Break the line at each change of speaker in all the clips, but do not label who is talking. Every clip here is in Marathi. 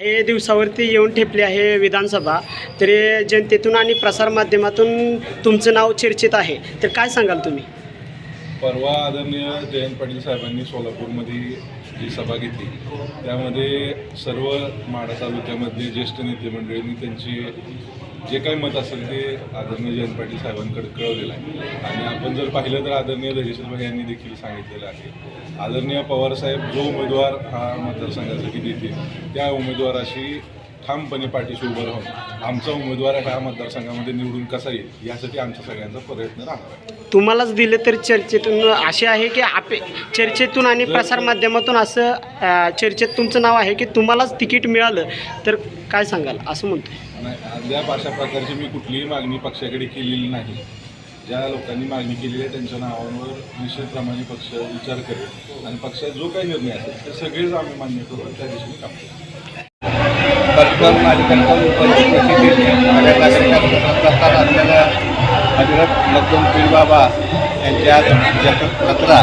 हे दिवसावरती येऊन ठेपली आहे विधानसभा. तरी जनतेतून आणि प्रसारमाध्यमातून तुमचं नाव चर्चित आहे. तर काय सांगाल तुम्ही?
परवा आदरणीय जयंत पाटील साहेबांनी सोलापूरमध्ये जी सभा घेतली त्यामध्ये सर्व माडा तालुक्यामधले ज्येष्ठ नेते मंडळींनी त्यांचे जे काही मत असेल ते आदरणीय जयंत पाटील साहेबांकडे कळवलेलं आहे. आणि आपण जर पाहिलं तर आदरणीय धैर्यशील भाई यांनी देखील सांगितलेलं आहे. आदरणीय पवारसाहेब जो उमेदवार हा मतदारसंघासाठी देतील त्या उमेदवाराशी ठामपणे पाठीशी उभं राहून आमचा उमेदवार ह्या मतदारसंघामध्ये निवडून कसा येईल यासाठी आमच्या सगळ्यांचा प्रयत्न राहणार आहे.
तुम्हालाच दिले तर चर्चेतून असे आहे की आपे चर्चेतून आणि प्रसारमाध्यमातून असं अ, चर्चेत तुमचं नाव आहे की तुम्हालाच तिकीट मिळालं तर काय सांगाल? असं म्हणतोय.
नाही अद्याप अशा प्रकारची मी कुठलीही मागणी पक्षाकडे केलेली नाही. ज्या लोकांनी मागणी केलेली आहे त्यांच्या नावांवर निश्चितप्रमाणे पक्ष विचार करेल. आणि पक्षाचा जो काही निर्णय असेल ते सगळेच आम्ही मान्य करू आणि त्या दिशेने काम करू.
कर्तव्य आणि कर्तव्य परिस्थितीत माझ्या नागरिकांचा प्रस्ताव असलेल्या हजरत मखदूम पीर बाबा यांच्या जत- जत्रा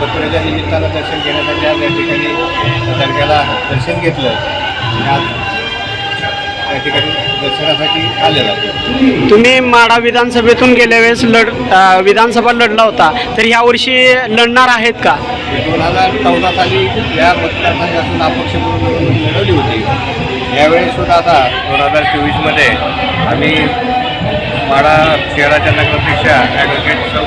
जत्रेच्या निमित्तानं दर्शन घेण्यासाठी आज या ठिकाणी दर्ग्याला दर्शन घेतलं. आणि आज या ठिकाणी दर्शनासाठी आलेला
तुम्ही माडा विधानसभेतून गेल्या वेळेस लढ अ, विधानसभा लढला होता. तर यावर्षी लढणार आहेत का?
दोन हजार चौदा साली या मतदारसंघातून अपक्ष म्हणून निवडणूक लढवली होती. यावेळी सुद्धा आता दोन हजार चोवीसमध्ये आम्ही माडा शहराच्या नगरपेक्षा ॲडव्होकेट सौ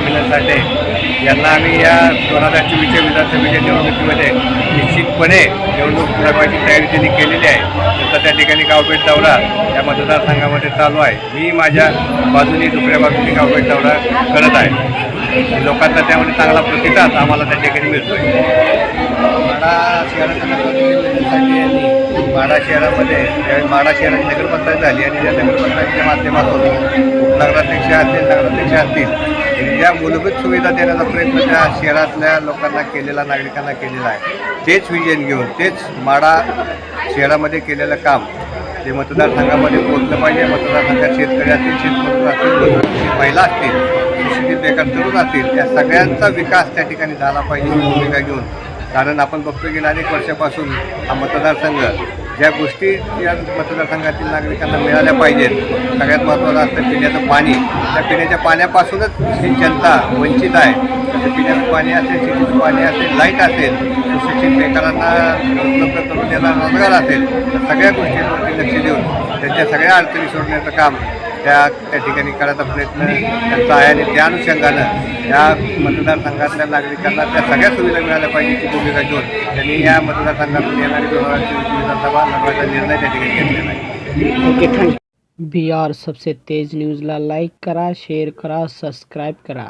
यांना आम्ही या दोन हजार चोवीसच्या विधानसभेच्या निवडणुकीमध्ये निश्चितपणे निवडणूक लढवायची तयारी त्यांनी केलेली आहे. तसं त्या ठिकाणी गावपेठ दौरा या मतदारसंघामध्ये चालू आहे. मी माझ्या बाजूनी दुसऱ्या बाजूनी गावभेट दौरा करत आहे. लोकांचा त्यामध्ये चांगला प्रतिसाद आम्हाला त्या ठिकाणी मिळतो आहे माडा शहराच्या नगराध्यक्षांसाठी माढा माडा शहरामध्ये त्यावेळी माडा शहराची नगरपंचायत झाली आणि त्या नगरपंचायतीच्या माध्यमातून उपनगराध्यक्ष असतील नगराध्यक्ष असतील ज्या मूलभूत सुविधा देण्याचा प्रयत्न त्या शहरातल्या लोकांना केलेला नागरिकांना केलेला आहे. तेच विजन घेऊन तेच माडा शहरामध्ये केलेलं काम ते मतदारसंघामध्ये पोहोचलं पाहिजे मतदारसंघात शेतकरी असतील शेतमजूर असतील महिला असतील सुशिक्षित बेकार तरुण असतील या सगळ्यांचा विकास त्या ठिकाणी झाला पाहिजे भूमिका घेऊन. कारण आपण बघतो गेल्या अनेक वर्षापासून हा मतदारसंघ ज्या गोष्टी या मतदारसंघातील नागरिकांना मिळाल्या पाहिजेत सगळ्यात महत्त्वाचं असतं पिण्याचं पाणी. त्या पिण्याच्या पाण्यापासूनच ही जनता वंचित आहे. पिण्याचं पाणी असेल शेतीचं पाणी असेल लाइट असेल सुशिक्षित बेकारांना उपलब्ध करून देणारा रोजगार असेल तर सगळ्या गोष्टींवरती लक्ष देऊन त्यांच्या सगळ्या अडचणी सोडण्याचं काम त्या त्या ठिकाणी करायचा प्रयत्न त्यांचा आहे आणि त्या अनुषंगानं या मतदारसंघातल्या नागरिकांना त्या सगळ्या सुविधा मिळाल्या पाहिजे ती भूमिका घेऊन. त्यांनी या मतदारसंघातून येणारी दोन विधानसभा लढवायचा निर्णय त्या ठिकाणी घेतलेला आहे.
Okay thank you. बी आर सबसे तेज न्यूजला लाईक करा शेअर करा सबस्क्राईब करा.